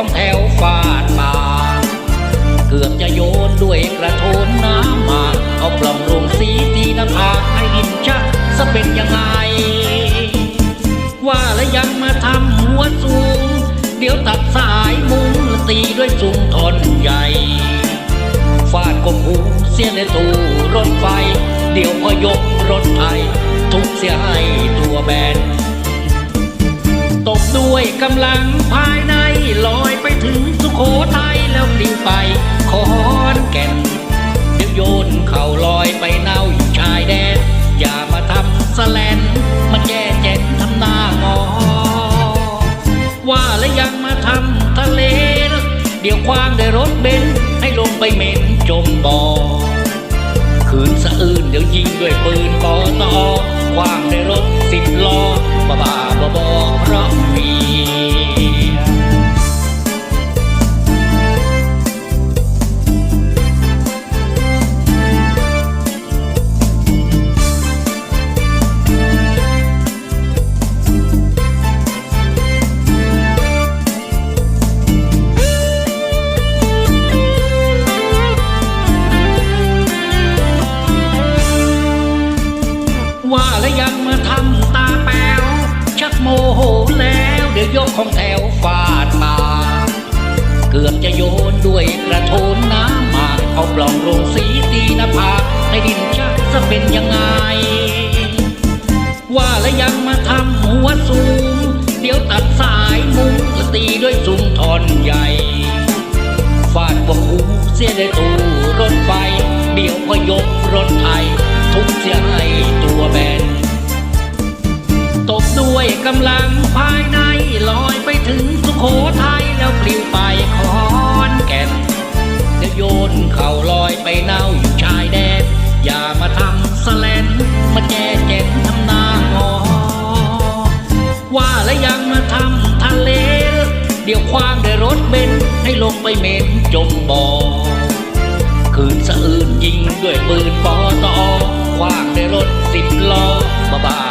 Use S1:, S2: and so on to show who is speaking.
S1: ของแถวฟาดมาเกือบจะโยนด้วยกระโถนน้ำมา เอาปล่องลงสีตีน้าผาให้ดินชักจะเป็นยังไง ว่าแล้วยังมาทำหัวสูง เดี๋ยวตัดสายมุงและตีด้วยสูงทอนใหญ่ ฟาดกบหูเสียในตู้รถไฟ เดี๋ยวพอยกรถไทยทุกเสียให้ตัวแบนตกด้วยกำลังภาย โขทัยแล้วปลิวไปขอนแก่นเดี๋ยวโยนเข่าลอยไปเน่าอยู่ชายแดน อย่ามาทำสแลนมาแย่เจ็ดทำหน้างอ ว่าแล้วยังมาทำทะเล เดี๋ยวควางได้รถเบนซ์ให้ลงไปเหม็นจมบ่อคืนสะอื้นเดี๋ยวยิงด้วยปืนปอตอคว้างในรถสิบล้อบ้าบ้าบอเพราะมี ว่าแล้วยังมาทำตาแป๋วชักโมโหแล้ว เดี๋ยวยกของแถวฟาดมาเกือบจะโยนด้วยกระโถนน้ำมาเอาปล่องลงสีตีหน้าผากให้ดินชักจะเป็นยังไง ว่าแล้วยังมาทำหัวสูง เดี๋ยวตัดสายมุงและตีด้วยสุงทอนใหญ่ฟาดกบหูเสียในตู้รถไฟเดี๋ยวพอยกรถไทย ทุกเสียให้ตัวแบนตกด้วยกำลังภายในลอยไปถึงสุโขทัยแล้วปลิวไปขอนแก่นเดี๋ยวโยนเข่าลอยไปเน่าอยู่ชายแดน อย่ามาทำสแลนมาแจแจงทำหน้างอว่าแล้วยังมาทำทะเลเดี๋ยวคว้างด้รถเบนให้ลงไปเม็นจมบ่อคืนสะอื้นยิงด้วยปืนปอ 哈喽怎么办